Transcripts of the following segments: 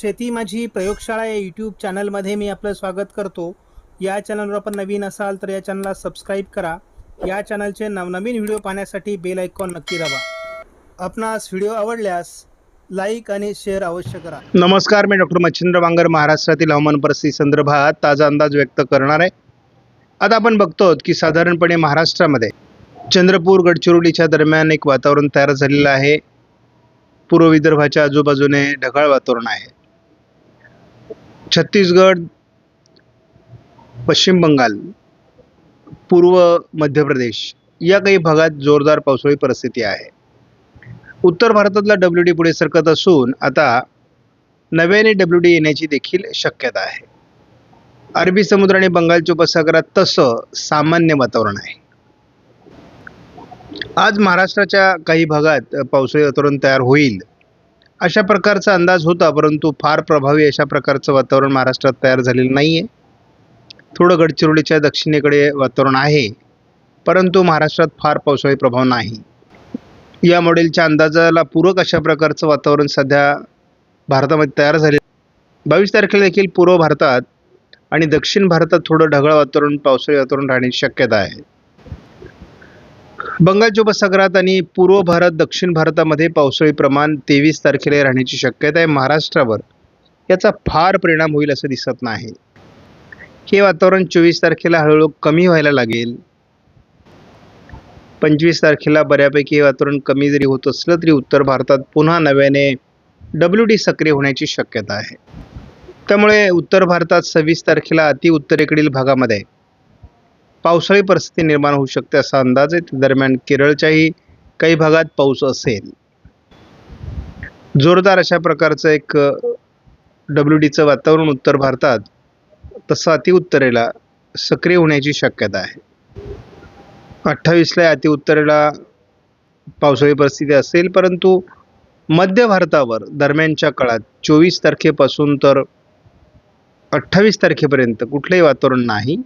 शेती माझी प्रयोगशाळा या यूट्यूब चॅनलमध्ये मी आपलं स्वागत करतो. या चॅनलवर आपण नवीन असाल तर या चॅनलला सबस्क्राईब करा. या चॅनलचे नवनवीन व्हिडिओ पाहण्यासाठी बेल आयकॉन नक्की दाबा. आपणास व्हिडिओ आवडल्यास लाईक आणि शेअर अवश्य करा. नमस्कार मी डॉक्टर मच्छिंद्र बांगर महाराष्ट्रातील हवामान परिस्थिती संदर्भात ताजा अंदाज व्यक्त करणार आहे. आता आपण बघतो की साधारणपणे महाराष्ट्रामध्ये चंद्रपूर गडचिरोलीच्या दरम्यान एक वातावरण तयार झालेलं आहे. पूर्व विदर्भाच्या आजूबाजूने ढगाळ वातावरण आहे. छत्तीसगड पश्चिम बंगाल पूर्व मध्य प्रदेश या काही भागात जोरदार पावसाळी परिस्थिती आहे. उत्तर भारतातला डब्ल्यू डी पुढे सरकत असून आता नव्याने डब्ल्यू डी येण्याची देखील शक्यता आहे. अरबी समुद्र आणि बंगालच्या उपसागरात तसं सामान्य वातावरण आहे. आज महाराष्ट्राच्या काही भागात पावसाळी वातावरण तयार होईल. अशा प्रकारचा अंदाज होता परंतु फार प्रभावी अशा प्रकारचं वातावरण महाराष्ट्रात तयार झालेलं नाही आहे थोडं गडचिरोलीच्या दक्षिणेकडे वातावरण आहे परंतु महाराष्ट्रात फार पावसाळी प्रभाव नाही. या मॉडेलच्या अंदाजाला पूरक अशा प्रकारचं वातावरण सध्या भारतामध्ये तयार झाले बावीस तारखेला देखील पूर्व भारतात आणि दक्षिण भारतात थोडं ढगाळ वातावरण पावसाळी वातावरण राहण्याची शक्यता आहे. बंगालच्या उपसागरात आणि पूर्व भारत दक्षिण भारतामध्ये पावसाळी प्रमाण तेवीस तारखेला राहण्याची शक्यता आहे. महाराष्ट्रावर याचा फार परिणाम होईल असं दिसत नाही. हे वातावरण चोवीस तारखेला हळूहळू कमी व्हायला लागेल. पंचवीस तारखेला बऱ्यापैकी हे वातावरण कमी जरी होत असलं तरी उत्तर भारतात पुन्हा नव्याने डब्ल्यू डी सक्रिय होण्याची शक्यता आहे. त्यामुळे उत्तर भारतात सव्वीस तारखेला अति उत्तरेकडील भागामध्ये पावसाळी परिस्थिती निर्माण होऊ शकते असा अंदाज आहे. दरम्यान केरळच्याही काही भागात पाऊस असेल. जोरदार अशा प्रकारचं एक डब्ल्यू डीचं वातावरण उत्तर भारतात तसं अतिउत्तरेला सक्रिय होण्याची शक्यता आहे. अठ्ठावीसला अति उत्तरेला पावसाळी परिस्थिती असेल परंतु मध्य भारतावर दरम्यानच्या काळात चोवीस तारखेपासून तर अठ्ठावीस तारखेपर्यंत कुठलंही वातावरण नाही.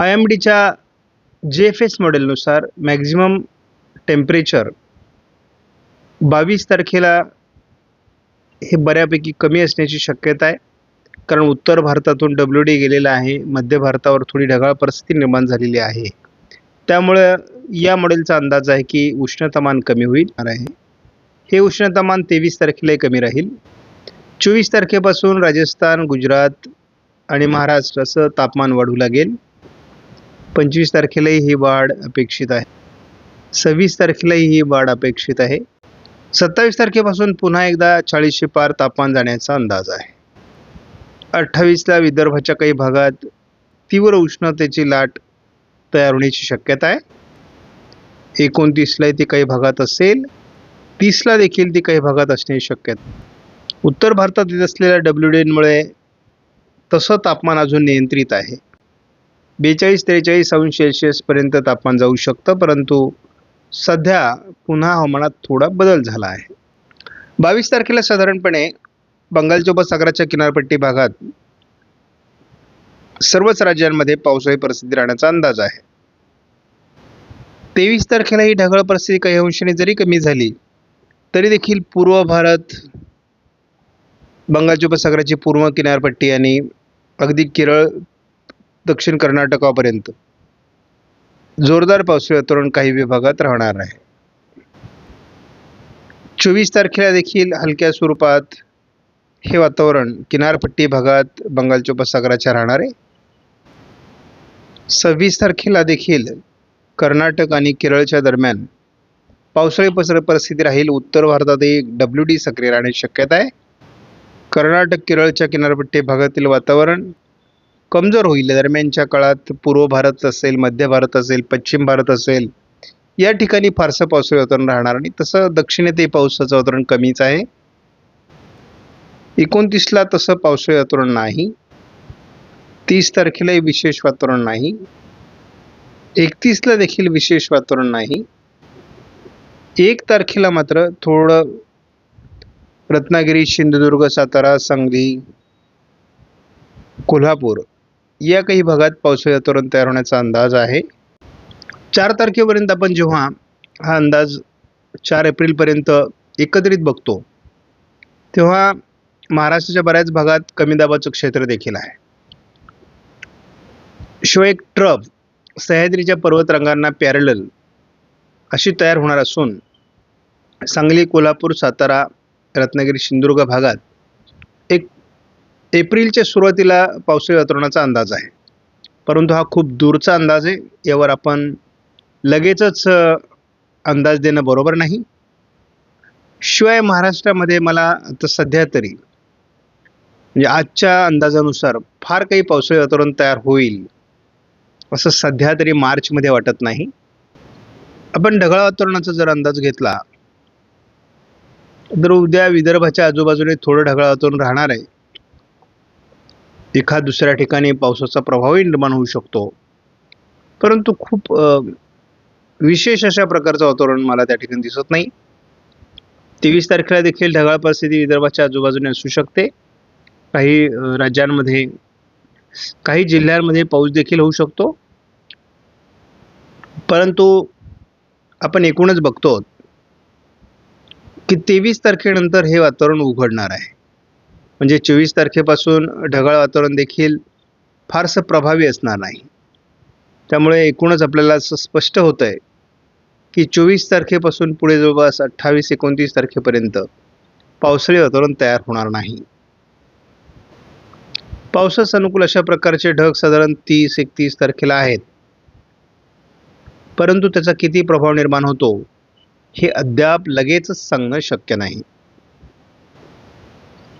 आय एम डीच्या जे एफ एस मॉडेलनुसार मॅक्झिमम टेम्परेचर बावीस तारखेला हे बऱ्यापैकी कमी असण्याची शक्यता आहे. कारण उत्तर भारतातून डब्ल्यू डी गेलेला आहे. मध्य भारतावर थोडी ढगाळ परिस्थिती निर्माण झालेली आहे. त्यामुळं या मॉडेलचा अंदाज आहे की उष्णतामान कमी होईल. आहे हे उष्णतामान तेवीस तारखेलाही कमी राहील. चोवीस तारखेपासून राजस्थान गुजरात आणि महाराष्ट्र असं तापमान वाढू लागेल. पंचवीस तारखेलाही ही वाढ अपेक्षित आहे. सव्वीस तारखेलाही ही वाढ अपेक्षित आहे. सत्तावीस तारखेपासून पुन्हा एकदा चाळीसशे पार तापमान जाण्याचा अंदाज आहे. अठ्ठावीसला विदर्भाच्या काही भागात तीव्र उष्णतेची लाट तयार होण्याची शक्यता आहे. एकोणतीसला ती काही भागात असेल तीसला देखील ती काही भागात असण्याची शक्यता उत्तर भारतात येत असलेल्या डब्ल्यू डीमुळे तसं तापमान अजून नियंत्रित आहे. बेचाळीस त्रेचाळीस अंश सेल्सिअसपर्यंत तापमान जाऊ शकतं परंतु सध्या पुन्हा हवामानात थोडा बदल झाला आहे. बावीस तारखेला साधारणपणे बंगालच्या उपसागराच्या किनारपट्टी भागात सर्वच राज्यांमध्ये पावसाळी परिस्थिती राहण्याचा अंदाज आहे. तेवीस तारखेला ही ढगाळ परिस्थिती काही अंशाने जरी कमी झाली तरी देखील पूर्व भारत बंगालच्या उपसागराची पूर्व किनारपट्टी आणि अगदी केरळ दक्षिण कर्नाटकापर्यंत. जोरदार पावसाळी वातावरण काही विभागात राहणार आहे चोवीस तारखेला देखील हलक्या स्वरूपात हे वातावरण किनारपट्टी भागात बंगालच्या उपसागराच्या राहणार. आहे सव्वीस तारखेला देखील कर्नाटक आणि केरळच्या दरम्यान पावसाळी पसर परिस्थिती राहील. उत्तर भारतातही डब्ल्यू डी सक्रिय राहण्याची शक्यता आहे. कर्नाटक केरळच्या किनारपट्टी भागातील वातावरण कमजोर होईल. दरम्यानच्या काळात पूर्व भारत असेल मध्य भारत असेल पश्चिम भारत असेल या ठिकाणी फारसं पावसाळी वातावरण राहणार आणि तसं दक्षिणेतही पावसाचं वातावरण कमीच आहे. एकोणतीसला तसं पावसाळी वातावरण नाही. तीस तारखेलाही विशेष वातावरण नाही. एकतीसला देखील विशेष वातावरण नाही. एक तारखेला मात्र थोडं रत्नागिरी सिंधुदुर्ग सातारा सांगली कोल्हापूर या काही भागात पावसाळी वातावरण तयार होण्याचा अंदाज आहे. चार तारखेपर्यंत आपण जेव्हा हा अंदाज चार एप्रिलपर्यंत एकत्रित बघतो तेव्हा महाराष्ट्राच्या बऱ्याच भागात कमी दाबाचं क्षेत्र देखील आहे. शिवाय एक ट्रफ सह्याद्रीच्या पर्वतरांगांना पॅरल अशी तयार होणार असून सांगली कोल्हापूर सातारा रत्नागिरी सिंधुदुर्ग भागात एक एप्रिलच्या सुरुवातीला पावसाळी वातावरणाचा अंदाज आहे. परंतु हा खूप दूरचा अंदाज आहे. यावर आपण लगेचच अंदाज देणं बरोबर नाही. शिवाय महाराष्ट्रामध्ये मला आता सध्या तरी म्हणजे आजच्या अंदाजानुसार फार काही पावसाळी वातावरण तयार होईल असं सध्या तरी मार्चमध्ये वाटत नाही. आपण ढगाळ वातावरणाचा जर अंदाज घेतला तर उद्या विदर्भाच्या आजूबाजूने थोडं ढगाळ वातावरण राहणार आहे. एखाद दुसऱ्या ठिकाणी पावसाचा प्रभावही निर्माण होऊ शकतो. परंतु खूप विशेष अशा प्रकारचं वातावरण मला त्या ठिकाणी दिसत नाही. तेवीस तारखेला देखील ढगाळ परिस्थिती विदर्भाच्या आजूबाजूने असू शकते. काही राज्यांमध्ये काही जिल्ह्यांमध्ये पाऊस देखील होऊ शकतो. परंतु आपण एकूणच बघतो की तेवीस तारखेनंतर हे वातावरण उघडणार आहे. म्हणजे चोवीस तारखेपासून ढगाळ वातावरण देखील फारसं प्रभावी असणार नाही. त्यामुळे एकूणच आपल्याला असं स्पष्ट होतं आहे की चोवीस तारखेपासून पुढे जवळपास अठ्ठावीस एकोणतीस तारखेपर्यंत पावसाळी वातावरण तयार होणार नाही. पावसास अनुकूल अशा प्रकारचे ढग साधारण तीस एकतीस तारखेला आहेत. परंतु त्याचा किती प्रभाव निर्माण होतो हे अद्याप लगेचच सांगणं शक्य नाही.